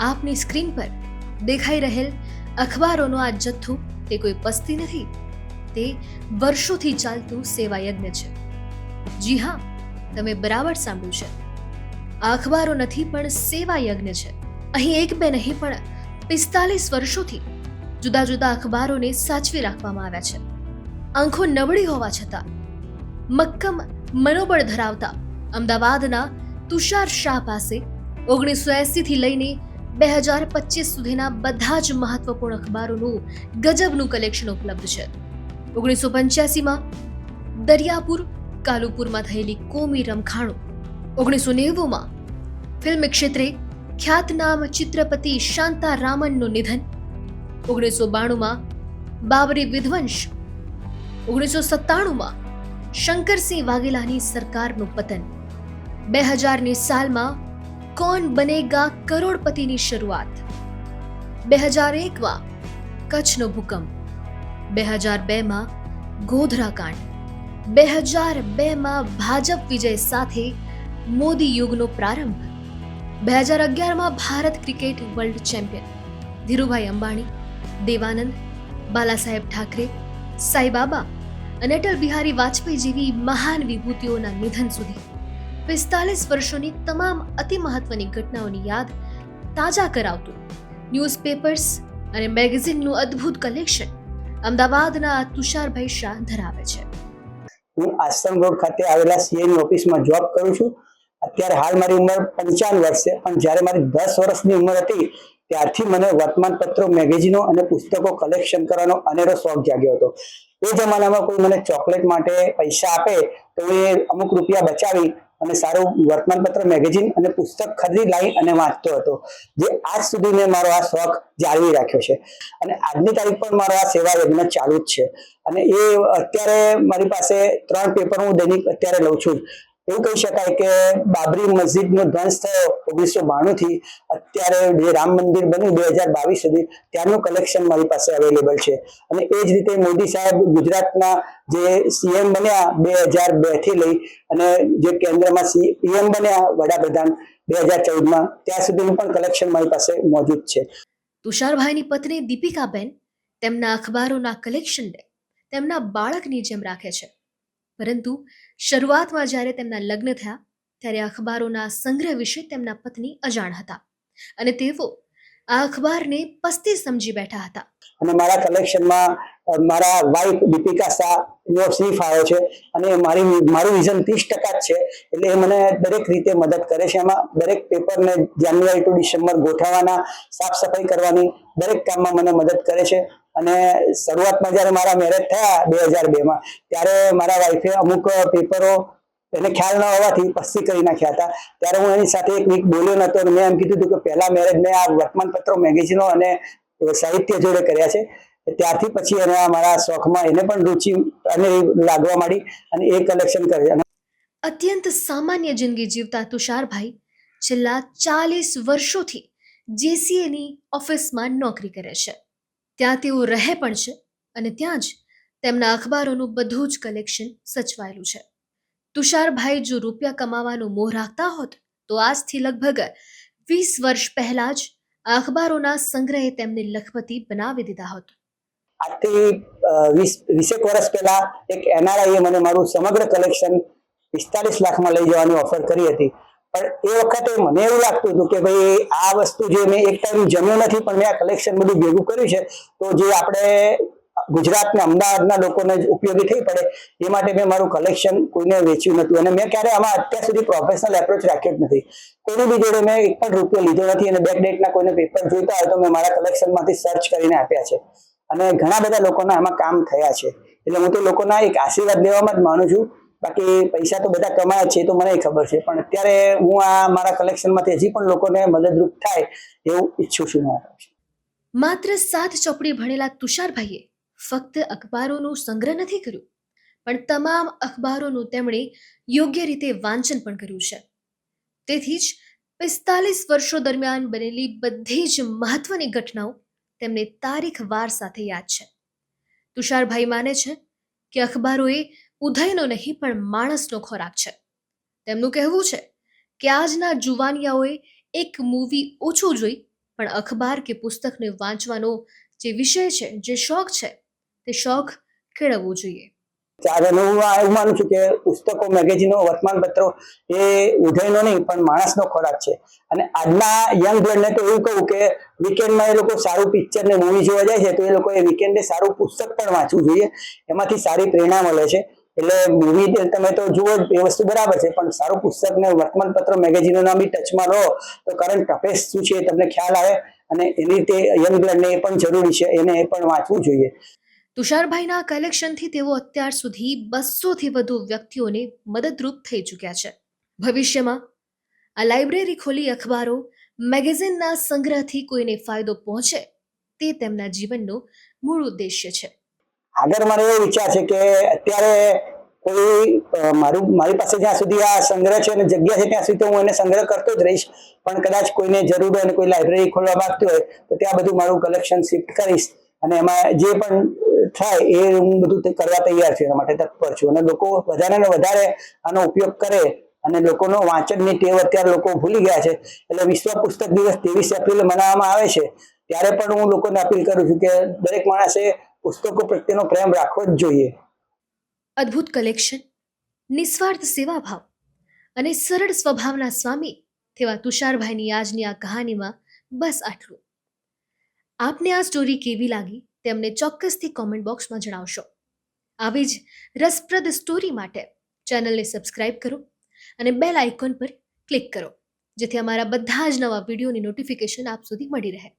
આપની સ્ક્રીન પર દેખાઈ રહેલ અખબારોનો આ જથ્થો તે કોઈ પસ્તી નથી. તે વર્ષોથી ચાલતું સેવા યજ્ઞ છે. જી હા, તમે બરાબર સાંભળ્યું છે. આ અખબારો નથી પણ સેવા યજ્ઞ છે. અહીં એક બે નહીં પણ પિસ્તાલીસ વર્ષોથી જુદા જુદા અખબારોને સાચવી રાખવામાં આવ્યા છે. આંખો નબળી હોવા છતાં, મક્કમ મનોબળ ધરાવતા અમદાવાદના તુષાર શાહ પાસે ઓગણીસો એંસીથી લઈને બે હજાર પચીસ સુધીના બધા જ મહત્વપૂર્ણ અખબારોનું ગજબનું કલેક્શન ઉપલબ્ધ છે. ઓગણીસો પંચ્યાસીમાં દરિયાપુર, કાલુપુરમાં થયેલી કોમી રમખાણો. ઓગણીસો નેવુંમાં ફિલ્મ ક્ષેત્રે ખ્યાતનામ ચિત્રપતિ શાંતા રામનનું નિધન. ઓગણીસો બાણુંમાં બાબરી વિધ્વંશ. ઓગણીસો સત્તાણુંમાં શંકરસિંહ વાઘેલાની સરકારનું પતન. બે હજારની સાલમાં કોણ બનેગા કરોડપતિની શરૂઆત? બે હજાર એકમાં કચ્છનો ભૂકંપ. બે હજાર બેમાં ગોધરા કાંડ બે હજાર બેમાં ભાજપ વિજય સાથે મોદી યુગનો પ્રારંભ. બે હજાર અગિયારમાં Bharat cricket world champion. Dhirubhai Ambani, Devanand, Balasaheb Thackeray, Saibaba અને અટલ બિહારી વાજપેયી જેવી મહાન વિભૂતિઓના નિધન સુધી પિસ્તાલીસ વર્ષોની તમામ અતિ મહત્વની ઘટનાઓની યાદ તાજા કરાવતું. ન્યૂઝપેપર્સ અને મેગેઝિનનું અદ્ભુત કલેક્શન અમદાવાદના તુષારભાઈ શાહ ધરાવે છે. હું આશ્રમ રોડ ખાતે આવેલા સીએની ઓફિસમાં જોબ કરું છું. અત્યારે હાલ મારી ઉંમર પંચાવન વર્ષ છે, પણ જ્યારે મારી દસ વર્ષની ઉંમર હતી, ત્યારથી મને વર્તમાનપત્રો મેગેઝિનો અને પુસ્તકો કલેક્શન કરવાનો અનેરો શોખ જાગ્યો હતો. એ જમાનામાં કોઈ મને ચોકલેટ માટે પૈસા આપે તો એ અમુક રૂપિયા બચાવી અને સારું વર્તમાનપત્ર મેગેઝિન અને પુસ્તક ખરીદી લાવી અને વાંચતો હતો. જે આજ સુધી મેં મારો આ શોખ જાળવી રાખ્યો છે. અને આજની તારીખ પર મારો આ સેવા યજ્ઞ ચાલુ જ છે. અને એ અત્યારે મારી પાસે ત્રણ પેપર હું દૈનિક અત્યારે લઉં છું. એવું કહી શકાય કે બાબરી મસ્જિદનો ધ્વંસ થયો ઓગણીસો બાણું થી. અત્યારે જે રામ મંદિર બન્યું બે હજાર બાવીસ સુધી ત્યારનું કલેક્શન મારી પાસે અવેલેબલ છે. અને એ જ રીતે મોદી સાહેબ ગુજરાતના જે સીએમ બન્યા બે હજાર બેથી લઈ અને જે કેન્દ્રમાં પીએમ બન્યા વડાપ્રધાન બે હજાર ચૌદમાં, ત્યાં સુધીનું પણ કલેક્શન મારી પાસે મોજૂદ છે. તુષારભાઈની પત્ની દીપિકાબેન તેમના અખબારોના કલેક્શનને તેમના બાળકની જેમ રાખે છે. પરંતુ શરૂઆતમાં જ્યારે તેમના લગ્ન થયા, ત્યારે અખબારોના સંગ્રહ વિશે તેમના પત્ની અજાણ હતા અને તેઓ આ અખબારને પસ્તી સમજી બેઠા હતા. અને મારા કલેક્શનમાં મારા વાઇફ દીપિકા શાહ નો સ્લીફ આવ્યો છે અને મારી, મારું વિઝન ત્રીસ ટકા જ છે એટલે એ મને દરેક રીતે મદદ કરે છે. એમાં દરેક પેપરને જાન્યુઆરી ટુ ડિસેમ્બર ગોઠવવાના સાફ સફાઈ કરવાની દરેક કામમાં મને મદદ કરે છે. અને શરૂઆતમાં જ્યારે મારા મેરેજ થયા બે હજાર બેમાં ત્યારે મારા વાઈફે અમુક પેપરો એને ખ્યાલ ન હોવાથી પસ્તી કરી નાખ્યા હતા. ત્યારે હું એની સાથે એક વીક બોલ્યો નતો અને મેં એમ કીધું હતું કે પહેલા મેરેજ મેં આ વર્તમાનપત્રો મેગેઝિનો અને સાહિત્ય જોડે કર્યા છે. ત્યારથી પછી એને મારા શોખમાં એને પણ રુચિ અને લાગવા માંડી અને એ કલેક્શન કરે અત્યંત સામાન્ય જિંદગી જીવતા તુષારભાઈ છેલ્લા ચાલીસ વર્ષોથી જેસીએની ઓફિસમાં નોકરી કરે છે. ત્યાં તેઓ રહે પણ છે અને ત્યાં જ તેમના અખબારોનું બધું જ કલેક્શન સચવાયેલું છે. તુષારભાઈ જો રૂપિયા કમાવાનું મોહ રાખતા હોત, તો આજથી લગભગ વીસ વર્ષ પહેલા જ આ અખબારોના સંગ્રહે તેમને લખપતિ બનાવી દીધા હોત. આજથી વીસ, વીસેક વર્ષ પહેલા એક એનઆરઆઈએ મને મારું સમગ્ર કલેક્શન પિસ્તાલીસ લાખમાં લઈ જવાની ઓફર કરી હતી. પણ એ વખતે મને એવું લાગતું હતું કે ભાઈ, આ વસ્તુ જે મેં એક ટાઈમ જમ્યું નથી, પણ મેં આ કલેક્શન બધું ભેગું કર્યું છે, તો જે આપણે ગુજરાતના, અમદાવાદના લોકોને ઉપયોગી થઈ પડે, એ માટે મેં મારું કલેક્શન કોઈને વેચ્યું નથી અને મેં ક્યારે આમાં અત્યાર સુધી પ્રોફેશનલ એપ્રોચ રાખ્યો જ નથી. કોઈની બી જોડે મેં એક પણ રૂપિયો લીધો નથી અને બેક ડેટના કોઈને પેપર જોઈતા હોય તો મેં મારા કલેક્શનમાંથી સર્ચ કરીને આપ્યા છે. અને ઘણા બધા લોકોના આમાં કામ થયા છે. એટલે હું તો લોકોના એક આશીર્વાદ લેવામાં જ માનું છું બાકી પૈસા તો બધા કમાયા છે તો મને ખબર છે. પણ અત્યારે હું આ મારા કલેક્શનમાંથી હજી પણ લોકોને મદદરૂપ થાય એવું ઈચ્છું છું માત્ર સાત ચોપડી ભણેલા તુષારભાઈએ ફક્ત અખબારોનો સંગ્રહ નથી કર્યું, પણ તમામ અખબારોનું તેમણે યોગ્ય રીતે વાંચન પણ કર્યું છે. તેથી જ પિસ્તાલીસ વર્ષો દરમિયાન બનેલી બધી જ મહત્વની ઘટનાઓ તેમને તારીખ વાર સાથે યાદ છે. તુષારભાઈ માને છે કે અખબારોએ ઉધઈનો નહીં, પણ માણસનો ખોરાક છે. તેમનું કહેવું છે કે આજના જુવાનિયાઓએ એક મૂવી ઓછું જોઈ, પણ અખબાર કે પુસ્તકને વાંચવાનો જે વિષય છે, જે શોખ છે, તે શોખ કેળવવો જોઈએ. ત્યારે હું આ એવું માનું છું કે પુસ્તકો, મેગેઝીનો વર્તમાન પત્રો એ ઉધયનો નહીં, પણ માણસનો ખોરાક છે. અને આજના યંગ બ્લડને તો એવું કહું કે વીકેન્ડમાં એ લોકો સારું પિક્ચર ને મૂવી જોવા જાય છે, તો એ લોકોએ વીકેન્ડે સારું પુસ્તક પણ વાંચવું જોઈએ. એમાંથી સારી પ્રેરણા મળે છે. એટલે મૂવી તમે તો જુઓ એ વસ્તુ બરાબર છે, પણ સારું પુસ્તક ને વર્તમાન પત્ર મેગેઝિનોના બી ટચમાં રહો તો કરંટ અફેર્સ શું છે તમને ખ્યાલ આવે, અને એની રીતે યંગ બ્લડને એ પણ જરૂરી છે, એને એ પણ વાંચવું જોઈએ. તુષારભાઈના કલેક્શનથી તેઓ અત્યાર સુધી બસોથી વધુ વ્યક્તિઓને મદદરૂપ થઈ ચૂક્યા છે. ભવિષ્યમાં આ લાઇબ્રેરી ખોલી અખબારો મેગેઝિનના સંગ્રહથી કોઈને ફાયદો પહોંચે, તે તેમના જીવનનો મૂળ ઉદ્દેશ્ય છે. આગળ મારો એ વિચાર છે કે અત્યારે કોઈ મારું, મારી પાસે જ્યાં સુધી આ સંગ્રહ છે અને જગ્યા છે ત્યાં સુધી હું એને સંગ્રહ કરતો જ રહીશ. પણ કદાચ કોઈને જરૂર હોય અને કોઈ લાઇબ્રેરી ખોલવા માંગતી હોય, તો ત્યાં બધું મારું કલેક્શન શિફ્ટ કરીશ. અને એમાં જે પણ થાય એ હું બધું કરવા તૈયાર છું, એના માટે તત્પર છું. અને લોકો વધારે ને વધારે આનો ઉપયોગ કરે અને લોકોનો વાંચનની ટેવ અત્યારે લોકો ભૂલી ગયા છે. એટલે વિશ્વ પુસ્તક દિવસ ત્રેવીસ એપ્રિલે મનાવવામાં આવે છે. ત્યારે પણ હું લોકોને અપીલ કરું છું કે દરેક માણસે પુસ્તકો પ્રત્યેનો પ્રેમ રાખવો જ જોઈએ. અદ્ભુત કલેક્શન નિસ્વાર્થ સેવાભાવ અને સરળ સ્વભાવના સ્વામી તેવા તુષારભાઈની આજની આ કહાનીમાં બસ આટલું. આપને આ સ્ટોરી કેવી લાગી તેમને ચોક્કસથી કોમેન્ટ બોક્સમાં જણાવશો. આવી જ રસપ્રદ સ્ટોરી માટે ચેનલને સબસ્ક્રાઇબ કરો અને બેલ આઇકોન પર ક્લિક કરો, જેથી અમારા બધા જ નવા વિડીયોની નોટિફિકેશન આપ સુધી મળી રહે.